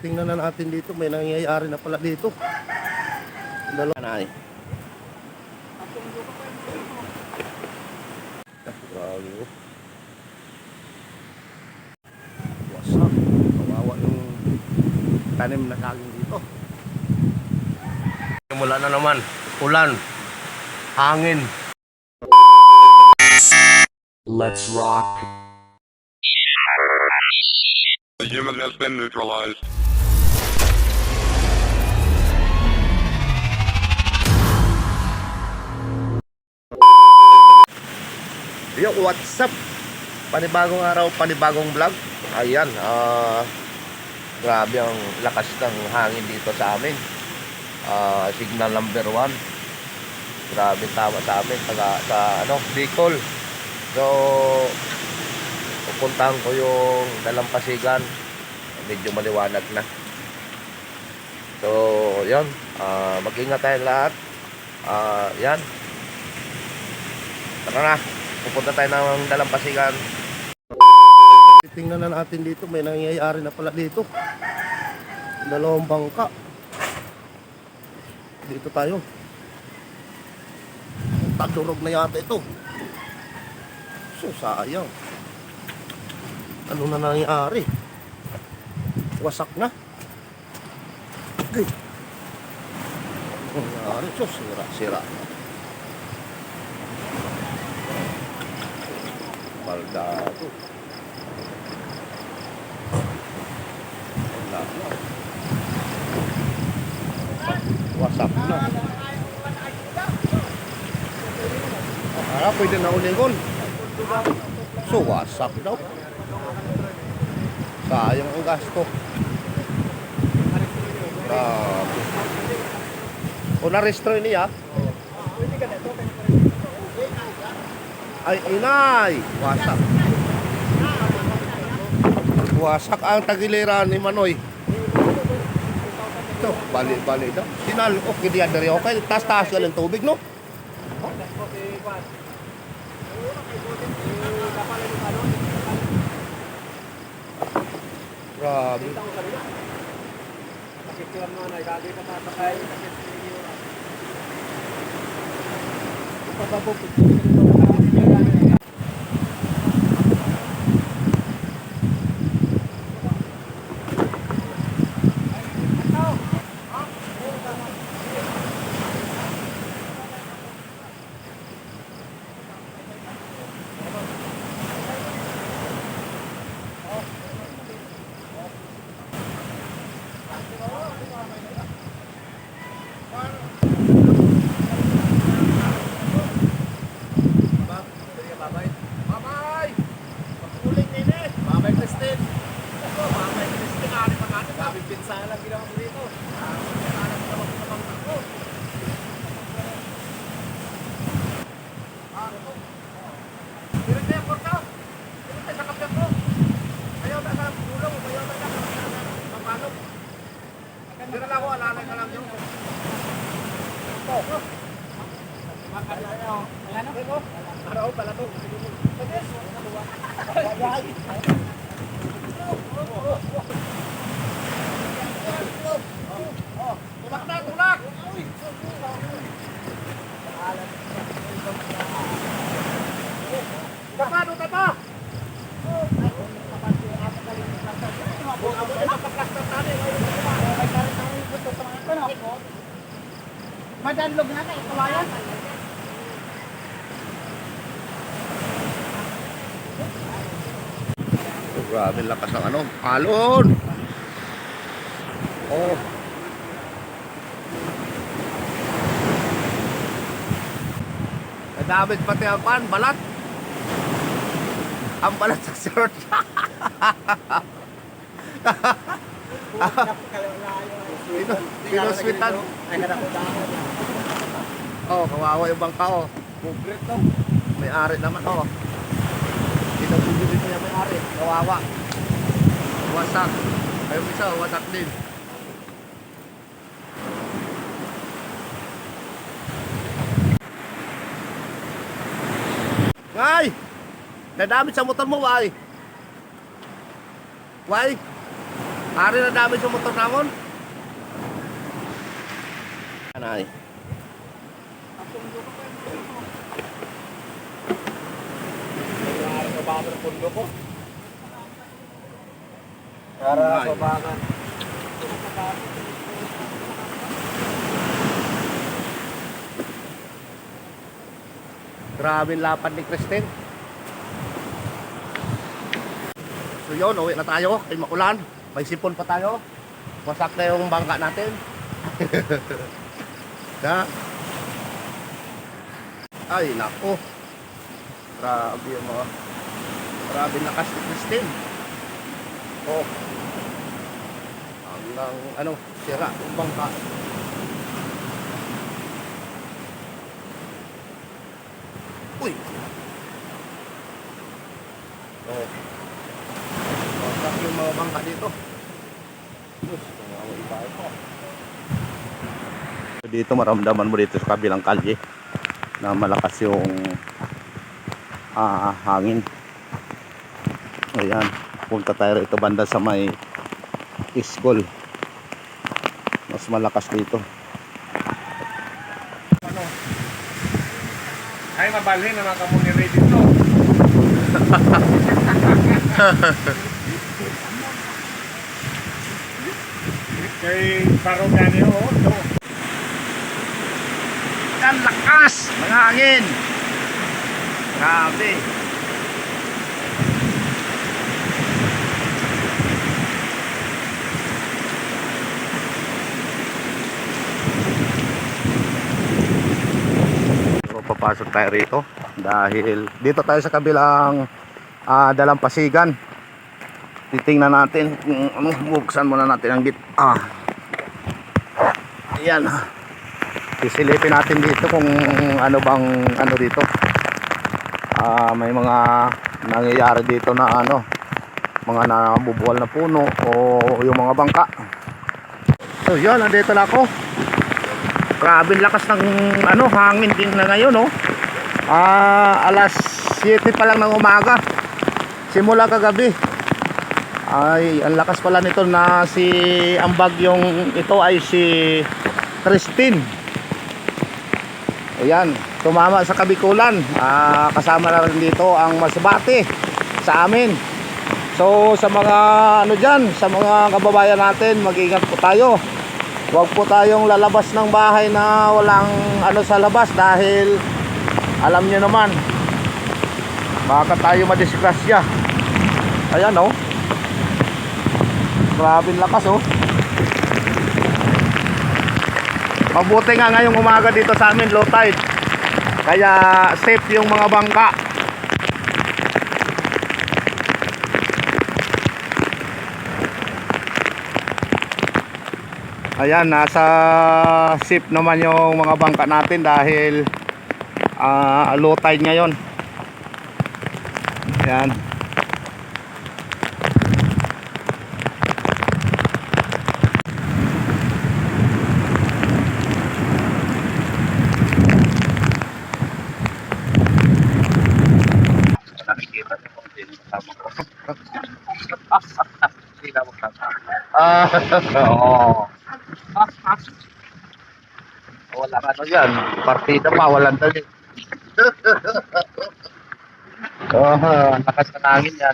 Tingnan na natin dito, may nangyayari na pala dito. Dalawa na. Ah, Grabe oh. Wasak. Kawawa yung tanim na saging dito. Mula na naman. Ulan. Hangin. Let's rock. The human has been neutralized. Yo, what's up? Panibagong araw, panibagong vlog. Ayan, ah grabe ang lakas ng hangin dito sa amin. Ah, signal number one. Grabe tama sa amin taga sa ano, Bicol. So pupuntahan ko yung dalampasigan. Medyo maliwanag na. So, yun. Ah, mag-ingat tayo lahat. Ah, yan. Tara na. Pupunta tayo ng dalampasigan. Tingnan na natin dito, may nangyayari na pala dito. Dalawang bangka. Dito tayo. Tagdurog na yata ito. So, sayang. Ano na nangyayari? Wasak na. Okay. Nangyayari? So, sira, sira. Baldado. Wala na. Wasak na. Ah, pwede na ulingon. So, wasak daw. Sayang ang gasto. Grabe. O na-restore niya? Ay, inay! Wasak. Wasak ang tagiliran ni Manoy. Ito, bali-bali daw. Sinal, okay diyan dari okay. Taas-taas ka ng tubig, no? Grabe. Madanlog na kay kawayan. Oh, grabe lakas ng ano. Alon! Oh. Nadamit pati ang pan, balat. Ang balat sa shirt. Pino, pinuswitan. Oh, kawawa yung bangka oh. Bugret no. May ari naman oh. May ari. Kawawa. Wasak. Ayun isa, wasak din. Ngay! Nadamit sa motor mo, why? Why? Ari na dami sa motor namon. Anay. Para sa bakan. Grabe ang lapad ni Christine. So yun, uwi na tayo. Kay maulan. May sipon pa tayo. Wasak na yung bangka natin. na. Ay, nako. Grabe yung mga... Grabe lakas ni Christine. Oh. Hanggang, ano, sira yung bangka. Uy! Oh. Wasak yung mga bangka dito. Diyos, tungawa iba ito. Dito maramdaman mo dito sa kabilang kalye na malakas yung ah, hangin. Ayan, punta tayo rito banda sa may iskol. Mas malakas dito. Ay, mabalhin naman ka muna ready to. Kay Baro gani ho, to. Ang lakas ng hangin. Grabe. So, papasok tayo rito dahil dito tayo sa kabilang ah, dalampasigan. Titingnan natin kung ano, buksan muna natin ang git. Ah. Ayan. Sisilipin natin dito kung ano bang ano dito. Ah, may mga nangyayari dito na ano, mga nabubuwal na puno o yung mga bangka. So, yun, nandito na ako. Grabe lakas ng ano, hangin din na ngayon, no. Ah, alas 7 pa lang ng umaga. Simula kagabi. Ay, ang lakas pala nito na si ang bagyong ito ay si Christine. Ayan, tumama sa Kabikulan. Ah, kasama na rin dito ang Masbate sa amin. So sa mga ano diyan, sa mga kababayan natin, mag-ingat po tayo. Huwag po tayong lalabas ng bahay na walang ano sa labas dahil alam niyo naman baka tayo madisgrasya. Ayan oh. Grabe lakas oh. Mabuti nga ngayong umaga dito sa amin low tide. Kaya safe yung mga bangka. Ayan, nasa safe naman yung mga bangka natin dahil ah, low tide ngayon. Ayan. Ah, oo. Wala ka ano yan. Partida pa, walang dali. Oh, lakas ng hangin yan.